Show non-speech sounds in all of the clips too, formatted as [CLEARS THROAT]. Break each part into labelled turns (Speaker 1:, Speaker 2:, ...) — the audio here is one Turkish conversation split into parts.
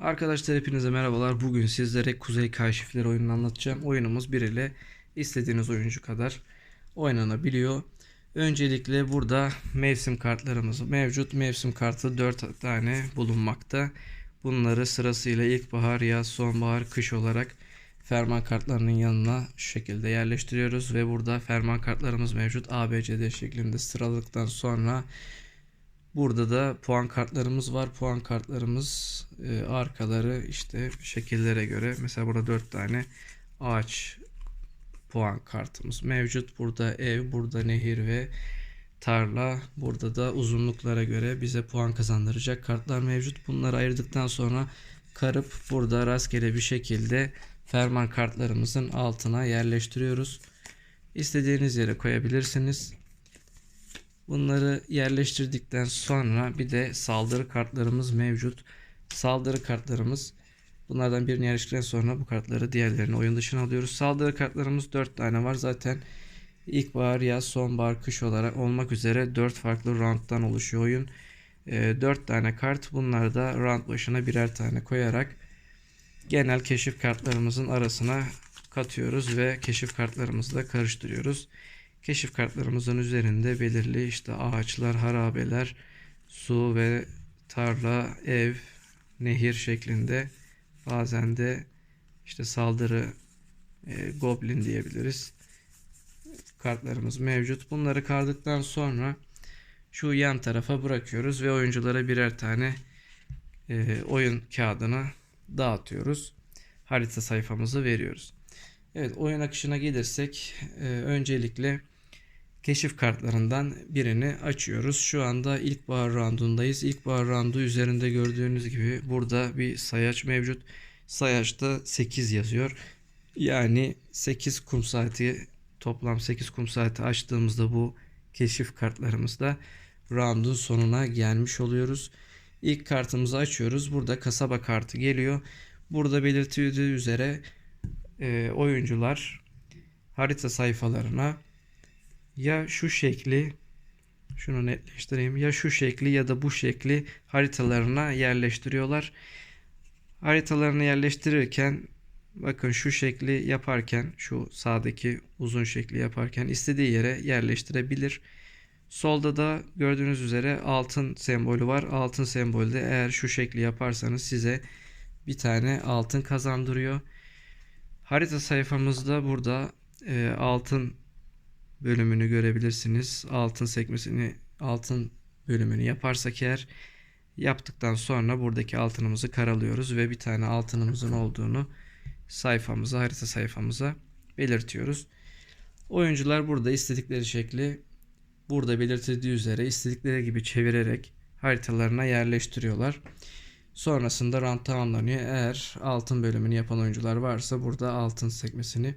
Speaker 1: Arkadaşlar hepinize merhabalar. Bugün sizlere Kuzey Kaşifleri oyununu anlatacağım. Oyunumuz 1 ile istediğiniz oyuncu kadar oynanabiliyor. Öncelikle burada mevsim kartlarımız mevcut. Mevsim kartı 4 tane bulunmakta. Bunları sırasıyla ilkbahar, yaz, sonbahar, kış olarak ferman kartlarının yanına şu şekilde yerleştiriyoruz ve burada ferman kartlarımız mevcut. A, B, C, D şeklinde sıraladıktan sonra Burada da puan kartlarımız var. Puan kartlarımız e, arkaları işte şekillere göre. Mesela burada 4 tane ağaç puan kartımız mevcut. Burada ev, burada nehir ve tarla. Burada da uzunluklara göre bize puan kazandıracak kartlar mevcut. Bunları ayırdıktan sonra karıp burada rastgele bir şekilde ferman kartlarımızın altına yerleştiriyoruz. İstediğiniz yere koyabilirsiniz. Bunları yerleştirdikten sonra bir de saldırı kartlarımız mevcut. Saldırı kartlarımız bunlardan birini yerleştirdikten sonra bu kartları diğerlerini oyun dışına alıyoruz. Saldırı kartlarımız 4 tane var. Zaten ilkbahar, yaz, sonbahar, kış olarak olmak üzere 4 farklı rounddan oluşuyor oyun. E, 4 tane kart. Bunları da round başına birer tane koyarak genel keşif kartlarımızın arasına katıyoruz ve keşif kartlarımızı da karıştırıyoruz. Keşif kartlarımızın üzerinde belirli işte ağaçlar, harabeler, su ve tarla, ev, nehir şeklinde bazen de işte saldırı, e, goblin diyebiliriz. Kartlarımız mevcut. Bunları kardıktan sonra şu yan tarafa bırakıyoruz ve oyunculara birer tane e, oyun kağıdını dağıtıyoruz. Harita sayfamızı veriyoruz. Evet oyun akışına gelirsek e, öncelikle keşif kartlarından birini açıyoruz. Şu anda ilkbahar roundundayız. İlkbahar roundu üzerinde gördüğünüz gibi burada bir sayaç mevcut. Sayaçta 8 yazıyor. Yani 8 kum saati toplam 8 kum saati açtığımızda bu keşif kartlarımızda roundun sonuna gelmiş oluyoruz. İlk kartımızı açıyoruz. Burada kasaba kartı geliyor. Burada belirtildiği üzere e, oyuncular harita sayfalarına ya şu şekli şunu netleştireyim ya şu şekli ya da bu şekli haritalarına yerleştiriyorlar. Haritalarını yerleştirirken bakın şu şekli yaparken şu sağdaki uzun şekli yaparken istediği yere yerleştirebilir. Solda da gördüğünüz üzere altın sembolü var. Altın sembolde eğer şu şekli yaparsanız size bir tane altın kazandırıyor. Harita sayfamızda burada e, altın bölümünü görebilirsiniz. Altın sekmesini, altın bölümünü yaparsak eğer yaptıktan sonra buradaki altınımızı karalıyoruz ve bir tane altınımızın olduğunu sayfamıza, harita sayfamıza belirtiyoruz. Oyuncular burada istedikleri şekli burada belirtildiği üzere istedikleri gibi çevirerek haritalarına yerleştiriyorlar. Sonrasında round tamamlanıyor. Eğer altın bölümünü yapan oyuncular varsa burada altın sekmesini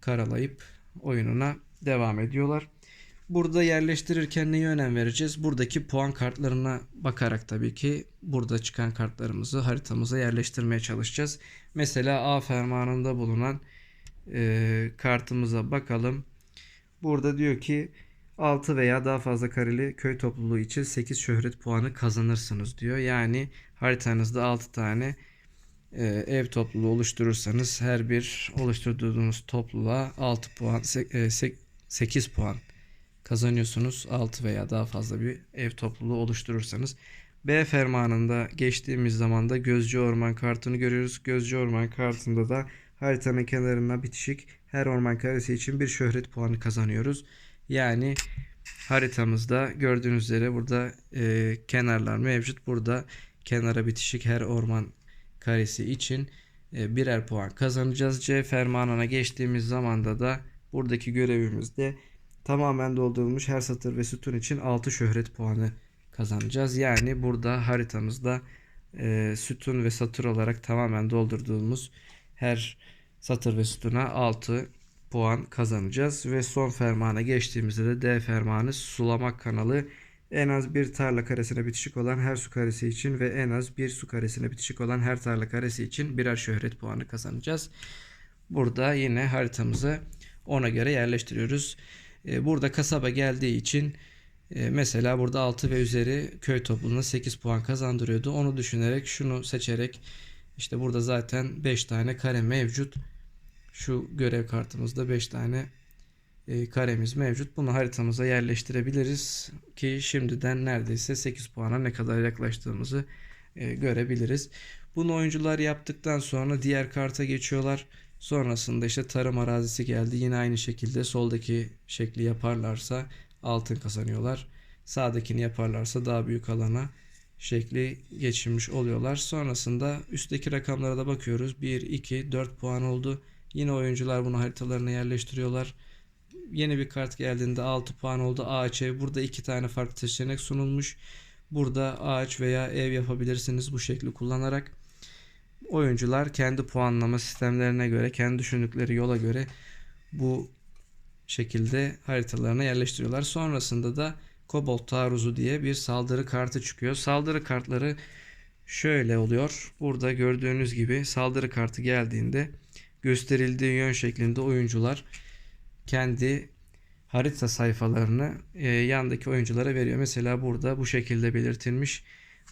Speaker 1: karalayıp oyununa devam ediyorlar. Burada yerleştirirken neye önem vereceğiz? Buradaki puan kartlarına bakarak tabii ki burada çıkan kartlarımızı haritamıza yerleştirmeye çalışacağız. Mesela A fermanında bulunan e, kartımıza bakalım. Burada diyor ki 6 veya daha fazla kareli köy topluluğu için 8 şöhret puanı kazanırsınız diyor. Yani haritanızda 6 tane e, ev topluluğu oluşturursanız her bir oluşturduğunuz topluluğa 6 puan, 8 puan kazanıyorsunuz. 6 veya daha fazla bir ev topluluğu oluşturursanız. B fermanında geçtiğimiz zaman da Gözcü Orman kartını görüyoruz. Gözcü Orman kartında da haritanın kenarına bitişik her orman karesi için bir şöhret puanı kazanıyoruz. Yani haritamızda gördüğünüz üzere burada e, kenarlar mevcut. Burada kenara bitişik her orman karesi için e, birer puan kazanacağız. C fermanına geçtiğimiz zamanda da buradaki görevimizde tamamen doldurulmuş her satır ve sütun için 6 şöhret puanı kazanacağız. Yani burada haritamızda e, sütun ve satır olarak tamamen doldurduğumuz her satır ve sütuna 6 puan kazanacağız. Ve son fermana geçtiğimizde de D fermanı sulamak kanalı en az bir tarla karesine bitişik olan her su karesi için ve en az bir su karesine bitişik olan her tarla karesi için birer şöhret puanı kazanacağız. Burada yine haritamızı ona göre yerleştiriyoruz. E, burada kasaba geldiği için e, mesela burada 6 ve üzeri köy topluluğuna 8 puan kazandırıyordu. Onu düşünerek şunu seçerek İşte burada zaten 5 tane kare mevcut. Şu görev kartımızda 5 tane e, karemiz mevcut. Bunu haritamıza yerleştirebiliriz ki şimdiden neredeyse 8 puana ne kadar yaklaştığımızı görebiliriz. Bunu oyuncular yaptıktan sonra diğer karta geçiyorlar. Sonrasında işte tarım arazisi geldi. Yine aynı şekilde soldaki şekli yaparlarsa altın kazanıyorlar. Sağdakini yaparlarsa daha büyük alana şekli geçirmiş oluyorlar. Sonrasında üstteki rakamlara da bakıyoruz. 1, 2, 4 puan oldu. Yine oyuncular bunu haritalarına yerleştiriyorlar. Yeni bir kart geldiğinde 6 puan oldu. Ev. Burada iki tane farklı seçenek sunulmuş. Burada ağaç veya ev yapabilirsiniz bu şekli kullanarak. Oyuncular kendi puanlama sistemlerine göre, kendi düşündükleri yola göre bu şekilde haritalarına yerleştiriyorlar. Sonrasında da Kobold taarruzu diye bir saldırı kartı çıkıyor. Saldırı kartları şöyle oluyor. Burada gördüğünüz gibi saldırı kartı geldiğinde gösterildiği yön şeklinde oyuncular kendi harita sayfalarını e, yandaki oyunculara veriyor. Mesela burada bu şekilde belirtilmiş.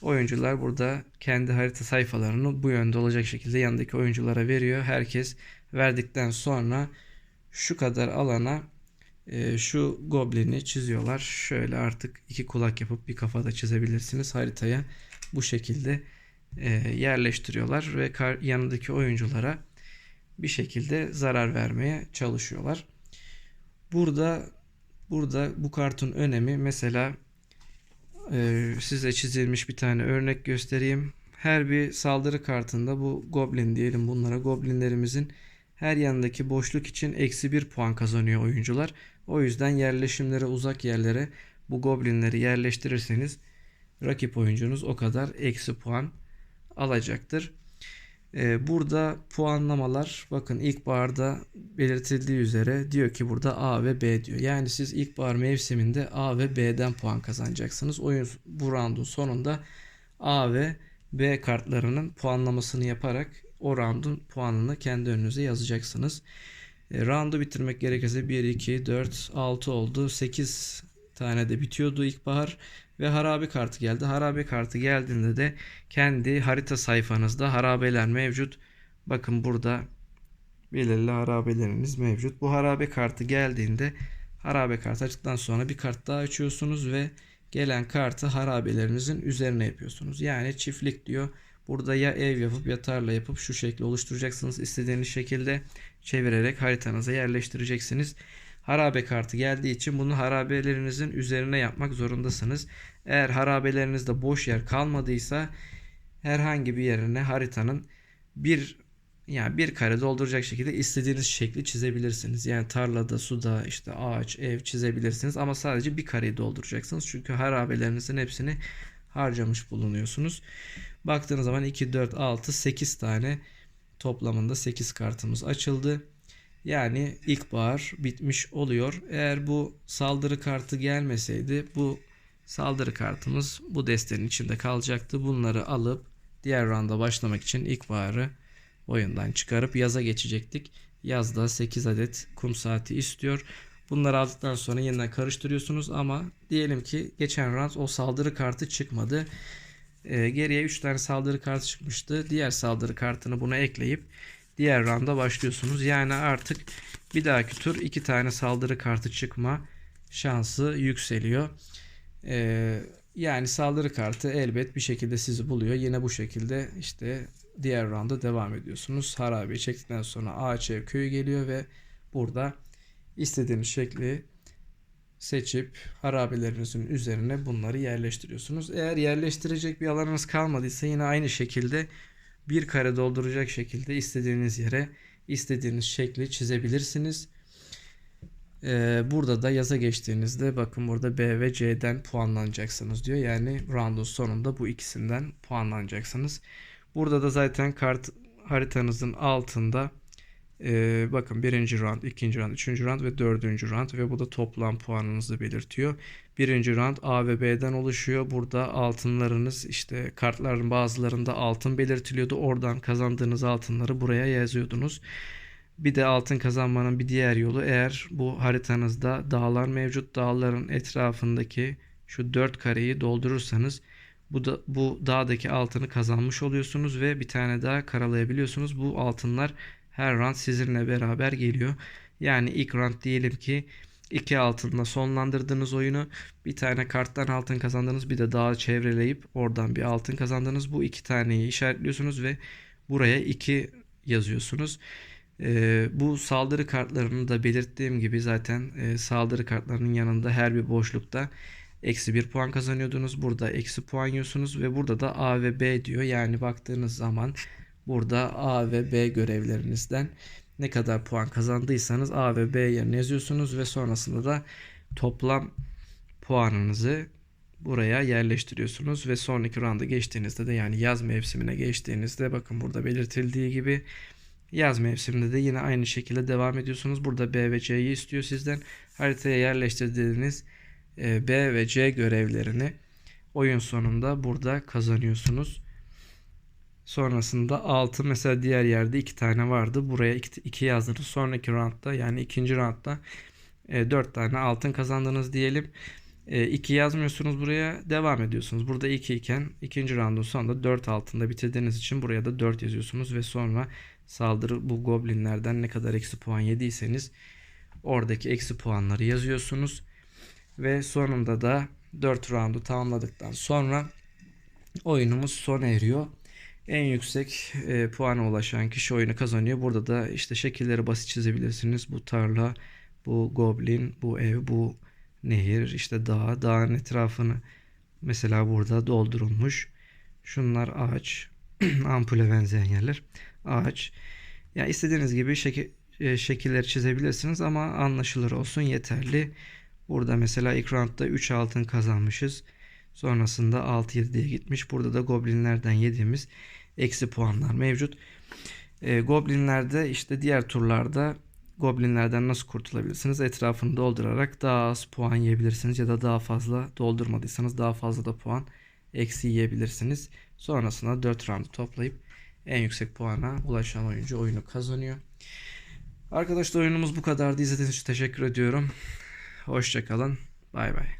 Speaker 1: Oyuncular burada kendi harita sayfalarını bu yönde olacak şekilde yandaki oyunculara veriyor. Herkes verdikten sonra şu kadar alana e, şu goblini çiziyorlar. Şöyle artık iki kulak yapıp bir kafada çizebilirsiniz. Haritaya bu şekilde e, yerleştiriyorlar ve kar, yanındaki oyunculara bir şekilde zarar vermeye çalışıyorlar. Burada burada bu kartın önemi mesela size çizilmiş bir tane örnek göstereyim. Her bir saldırı kartında bu goblin diyelim bunlara goblinlerimizin her yanındaki boşluk için eksi bir puan kazanıyor oyuncular. O yüzden yerleşimlere uzak yerlere bu goblinleri yerleştirirseniz rakip oyuncunuz o kadar eksi puan alacaktır. Ee, burada puanlamalar bakın ilkbaharda belirtildiği üzere diyor ki burada A ve B diyor. Yani siz ilkbahar mevsiminde A ve B'den puan kazanacaksınız. Oyun bu roundun sonunda A ve B kartlarının puanlamasını yaparak o roundun puanını kendi önünüze yazacaksınız. E, roundu bitirmek gerekirse 1, 2, 4, 6 oldu. 8 tane de bitiyordu ilkbahar ve harabe kartı geldi. Harabe kartı geldiğinde de kendi harita sayfanızda harabeler mevcut. Bakın burada belirli harabeleriniz mevcut. Bu harabe kartı geldiğinde harabe kartı açtıktan sonra bir kart daha açıyorsunuz ve gelen kartı harabelerinizin üzerine yapıyorsunuz. Yani çiftlik diyor. Burada ya ev yapıp ya tarla yapıp şu şekli oluşturacaksınız. İstediğiniz şekilde çevirerek haritanıza yerleştireceksiniz. Harabe kartı geldiği için bunu harabelerinizin üzerine yapmak zorundasınız. Eğer harabelerinizde boş yer kalmadıysa herhangi bir yerine haritanın bir yani bir kare dolduracak şekilde istediğiniz şekli çizebilirsiniz. Yani tarlada, suda, işte ağaç, ev çizebilirsiniz ama sadece bir kareyi dolduracaksınız. Çünkü harabelerinizin hepsini harcamış bulunuyorsunuz. Baktığınız zaman 2, 4, 6, 8 tane toplamında 8 kartımız açıldı. Yani ilkbahar bitmiş oluyor. Eğer bu saldırı kartı gelmeseydi bu saldırı kartımız bu destenin içinde kalacaktı. Bunları alıp diğer rounda başlamak için ilkbaharı oyundan çıkarıp yaza geçecektik. Yazda 8 adet kum saati istiyor. Bunları aldıktan sonra yeniden karıştırıyorsunuz ama diyelim ki geçen round o saldırı kartı çıkmadı. Ee, geriye 3 tane saldırı kartı çıkmıştı. Diğer saldırı kartını buna ekleyip diğer rounda başlıyorsunuz. Yani artık bir dahaki tur 2 tane saldırı kartı çıkma şansı yükseliyor. Ee, yani saldırı kartı elbet bir şekilde sizi buluyor. Yine bu şekilde işte diğer rounda devam ediyorsunuz. Harabeyi çektikten sonra ağaç ev köyü geliyor ve burada istediğiniz şekli seçip harabelerinizin üzerine bunları yerleştiriyorsunuz. Eğer yerleştirecek bir alanınız kalmadıysa yine aynı şekilde bir kare dolduracak şekilde istediğiniz yere istediğiniz şekli çizebilirsiniz. Ee, burada da yaza geçtiğinizde bakın burada B ve C'den puanlanacaksınız diyor. Yani roundun sonunda bu ikisinden puanlanacaksınız. Burada da zaten kart haritanızın altında ee, bakın birinci round, ikinci round, üçüncü round ve dördüncü round ve bu da toplam puanınızı belirtiyor. Birinci round A ve B'den oluşuyor. Burada altınlarınız işte kartların bazılarında altın belirtiliyordu. Oradan kazandığınız altınları buraya yazıyordunuz. Bir de altın kazanmanın bir diğer yolu eğer bu haritanızda dağlar mevcut dağların etrafındaki şu dört kareyi doldurursanız Bu da bu dağdaki altını kazanmış oluyorsunuz ve bir tane daha karalayabiliyorsunuz. Bu altınlar her round sizinle beraber geliyor. Yani ilk round diyelim ki iki altınla sonlandırdığınız oyunu bir tane karttan altın kazandınız bir de dağı çevreleyip oradan bir altın kazandınız. Bu iki taneyi işaretliyorsunuz ve buraya 2 yazıyorsunuz. Ee, bu saldırı kartlarını da belirttiğim gibi zaten e, saldırı kartlarının yanında her bir boşlukta eksi 1 puan kazanıyordunuz. Burada eksi puan yiyorsunuz ve burada da A ve B diyor. Yani baktığınız zaman burada A ve B görevlerinizden ne kadar puan kazandıysanız A ve B yerine yazıyorsunuz ve sonrasında da toplam puanınızı buraya yerleştiriyorsunuz ve sonraki rounda geçtiğinizde de yani yaz mevsimine geçtiğinizde bakın burada belirtildiği gibi yaz mevsiminde de yine aynı şekilde devam ediyorsunuz. Burada B ve C'yi istiyor sizden. Haritaya yerleştirdiğiniz e, B ve C görevlerini oyun sonunda burada kazanıyorsunuz. Sonrasında 6 mesela diğer yerde 2 tane vardı. Buraya 2 yazdınız. Sonraki roundda yani ikinci roundda 4 tane altın kazandınız diyelim. 2 yazmıyorsunuz buraya devam ediyorsunuz. Burada 2 iken ikinci roundun sonunda 4 altında bitirdiğiniz için buraya da 4 yazıyorsunuz ve sonra saldırı bu goblinlerden ne kadar eksi puan yediyseniz oradaki eksi puanları yazıyorsunuz. Ve sonunda da 4 roundu tamamladıktan sonra oyunumuz sona eriyor. En yüksek e, puana ulaşan kişi oyunu kazanıyor. Burada da işte şekilleri basit çizebilirsiniz. Bu tarla, bu goblin, bu ev, bu nehir, işte dağ, dağın etrafını mesela burada doldurulmuş. Şunlar ağaç, [CLEARS THROAT] ampule benzeyen yerler. Ağaç. Ya istediğiniz gibi şekil, e, şekilleri çizebilirsiniz ama anlaşılır olsun yeterli. Burada mesela ilk roundda 3 altın kazanmışız. Sonrasında 6-7 diye gitmiş. Burada da goblinlerden yediğimiz eksi puanlar mevcut. E, goblinlerde işte diğer turlarda goblinlerden nasıl kurtulabilirsiniz? Etrafını doldurarak daha az puan yiyebilirsiniz ya da daha fazla doldurmadıysanız daha fazla da puan eksi yiyebilirsiniz. Sonrasında 4 round toplayıp en yüksek puana ulaşan oyuncu oyunu kazanıyor. Arkadaşlar oyunumuz bu kadardı. İzlediğiniz için teşekkür ediyorum. Hoşçakalın. Bay bay.